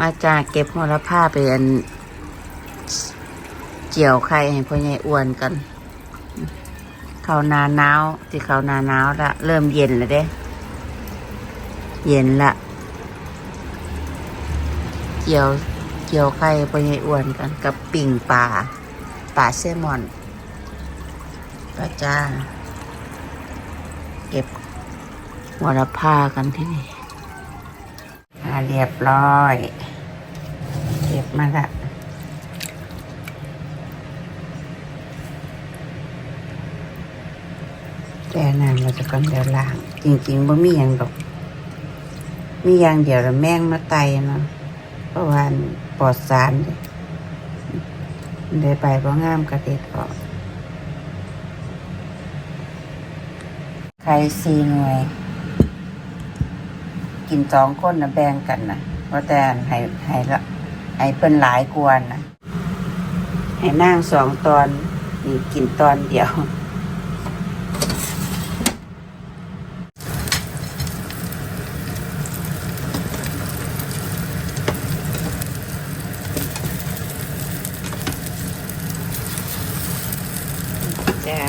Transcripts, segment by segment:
มาจากเก็บหัวละผ้าไปอันเกี่ยวไข่ให้พ่อใหญ่อ้วนกัน เขานาหนาวที่เขานาหนาวละเริ่มเย็นแล้วเด้ เย็นละ เกี่ยวเกี่ยวไข่พ่อใหญ่อ้วนกันกับปิ่งปลาปลาเซมอนปลาจ้า เก็บหัวละผ้ากันที่นี่ เรียบร้อย เก็บมาละแต่น้ำเราจะก่อนเดี๋ยวล้าง จริงๆบ่มีอย่างดอก มีอย่างเดียวแล้วแม่งมาไตเนาะเพราะว่าปลอดสารได้ไปเพราะงามกระเด็ดออกไข่ซีหน่วย กินสองคนนะแบ่งกันนะเพราะแต่ให้ให้ละให้เพิ่นหลายกวนนะให้นั่งสองตอนนี่กินตอนเดียว จ้า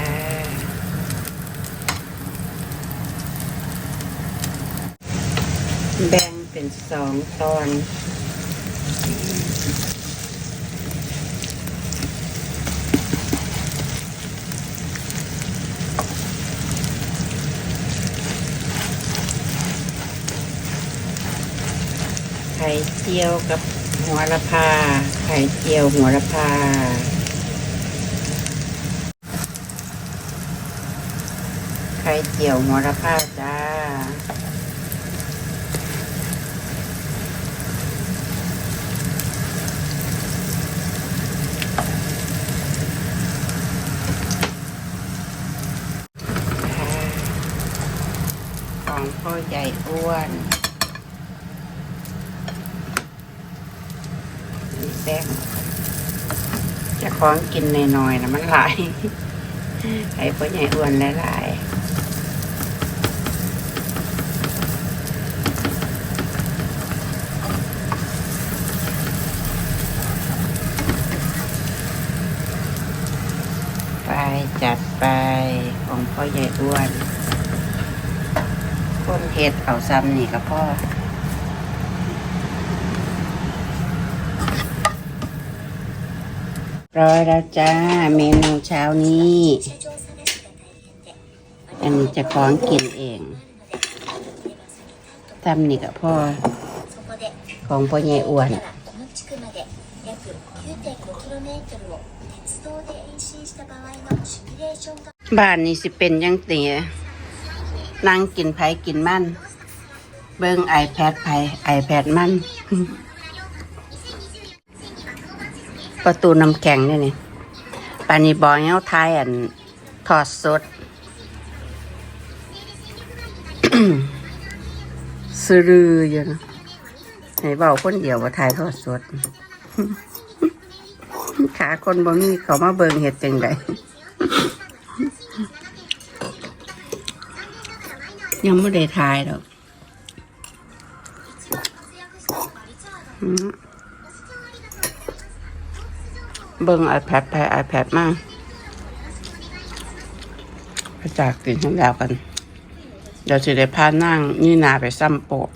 แบ่งเป็นสองตอนไข่เจียวกับหัวละพา ไข่เจียวหัวละพา ไข่เจียวหัวละพาจ้า ของพ่อใหญ่อ้วนมีแป้งจะของกินหน่อยๆนะมันหลายให้พ่อใหญ่อ้วนหลายๆไปจัดไปของพ่อใหญ่อ้วน คนเห็ดเอาซ้ำนี่ก็พ่อร้อยแล้วจ้า เมนูเช้านี้ อันนี้จะของกินเองทำนี่กับพ่อ ของพ่อใหญ่อ้วนบ้านนี้สิเป็นยังเตี๋ย นั่งกินไผกินมัน เบิ้งไอแพดไผไอแพดมัน ประตูน้ำแข็งนี่นี่ปานีบอยเงาไทยอันทอดสดซื้อรืออยู่นะให้เบาคนเดียวว่าไทยทอดสด ขาคนบ่มีเขามาเบิงเห็ดจังได ยังไม่ได้ทายหรอกเบิ่งไอแพดไป iPad มาไปจากกินทั้งแล้วกัน เดี๋ยวสิได้พานั่งนี่นาไปซ้ำโปะ